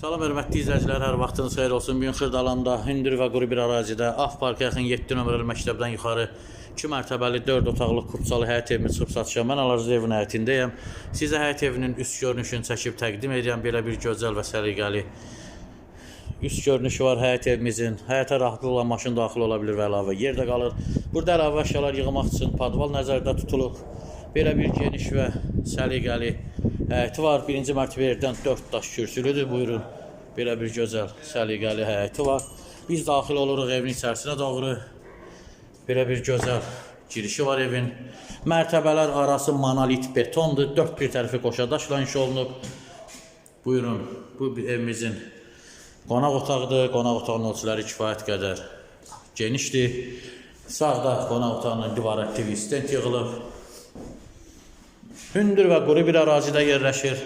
Salam hörmətli izləyicilər, hər vaxtınız xeyir olsun. Bu gün Xırdalanda, hündür və quru bir ərazidə AF Parka yaxın 7 nömrəli məktəbdən yuxarı 2 mərtəbəli 4 otaqlı kupçalı həyət evimi çıxıb satışa. Mən Alarcı evin həyətindəyəm. Sizə həyət evinin üst görünüşünü çəkib təqdim edirəm. Belə bir gözəl və səliqəli üst görünüşü var həyət evimizin. Həyətə rahatlıqla maşın daxil ola bilər və əlavə yer də qalır. Burada əlavə əşyalar yığmaq üçün padval nəzərdə tutulub. Belə bir geniş və səliqəli həyəti var. Birinci mərtəbədən 4 daş kürsülüdür. Buyurun. Belə bir gözəl, səliqəli həyəti var. Biz daxil oluruq evin içərisinə doğru. Belə bir gözəl girişi var evin. Mərtəbələr arası monolit betondur. Dörd bir tərəfi qoşa daşla inşa olunub. Buyurun. Bu evimizin qonaq otağıdır. Qonaq otağının ölçüləri kifayət qədər genişdir. Sağda qonaq otağının divarı TV stent yığılıb. Hündür və quru bir ərazidə yerləşir.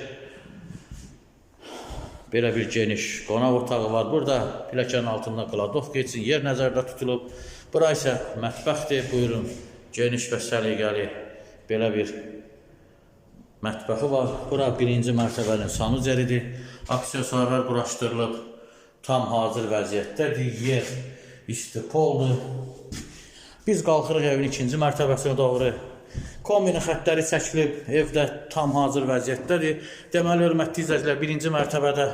Belə bir geniş qonaq otağı var. Burada pilləkənin altında kladovka üçün yer nəzərdə tutulub. Bura isə mətbəxdir. Buyurun. Geniş və səliqəli belə bir mətbəxi var. Bura birinci mərtəbənin sanuzeridir. Aksesuarlar quraşdırılıb. Tam hazır vəziyyətdədir. Yer istipoldur. Biz qalxırıq evin ikinci mərtəbəsinə doğru. Kombinin xəttləri çəkilib, evdə tam hazır vəziyyətdədir. Deməli, hörmətli izləyicilər, birinci mərtəbədə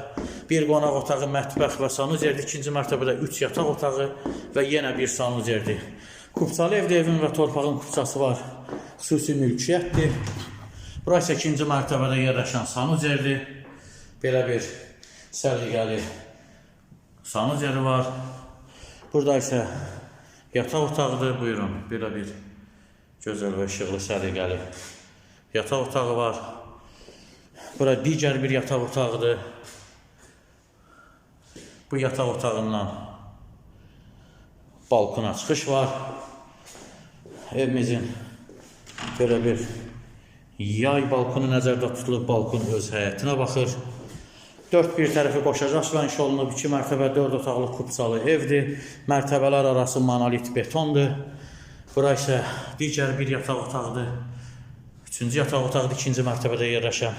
bir qonaq otağı, mətbəx və sanuzerdir. İkinci mərtəbədə 3 yataq otağı və yenə bir sanuzerdir. Kupçalı evdə evin və torpağın kupçası var. Xüsusi mülkiyyətdir. Burası ikinci mərtəbədə yerləşən sanuzerdir. Belə bir səliqəli sanuzeri var. Burada isə yataq otağıdır. Buyurun, belə bir gözəl və işıqlı səliqəli yataq otağı var. Bura digər bir yataq otağıdır. Bu yataq otağından balkona çıxış var. Evimizin belə bir yay balkonu nəzərdə tutulub, balkon öz həyətinə baxır. Dörd bir tərəfi qoşacaqla inşa olunub, iki mərtəbə, dörd otaqlı kupçalı evdir. Mərtəbələr arası monolit betondur. Bura isə digər bir yataq otağıdır. Üçüncü yataq otağıdır, ikinci mərtəbədə yerləşən.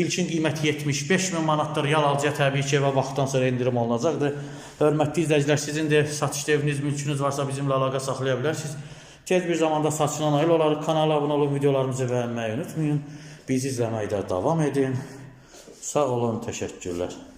İlkin qiyməti 75 min manatdır. Yal alıcıya təbii ki, evə vaxtdan sonra endirim olunacaqdır. Hörmətli izləyicilər, sizin də satışda eviniz, mülkünüz varsa bizimlə əlaqə saxlaya bilərsiniz. Tez bir zamanda satışına nail olarıq. Kanala abunə olub videolarımızı bəyənməyi unutmayın. Bizi izləməkdə davam edin. Sağ olun, təşəkkürlər.